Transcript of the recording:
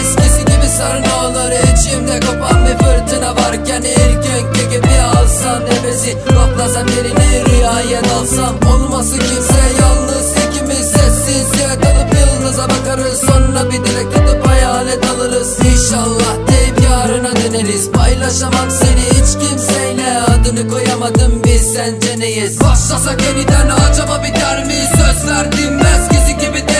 eskisi gibi sarı içimde kopan bir fırtına varken ilk gibi alsam nefesi. Koklasam yerini rüyaya dalsam Olması kimse yalnız ikimiz sessizce dalıp yıldıza bakarız Sonra bir dilek tutup hayalet alırız. İnşallah deyip yarına döneriz. Paylaşamam seni hiç kimseyle Adını koyamadım. Biz sence neyiz? Başlasak yeniden acaba biter mi? Söz verdim eskisi gibi değil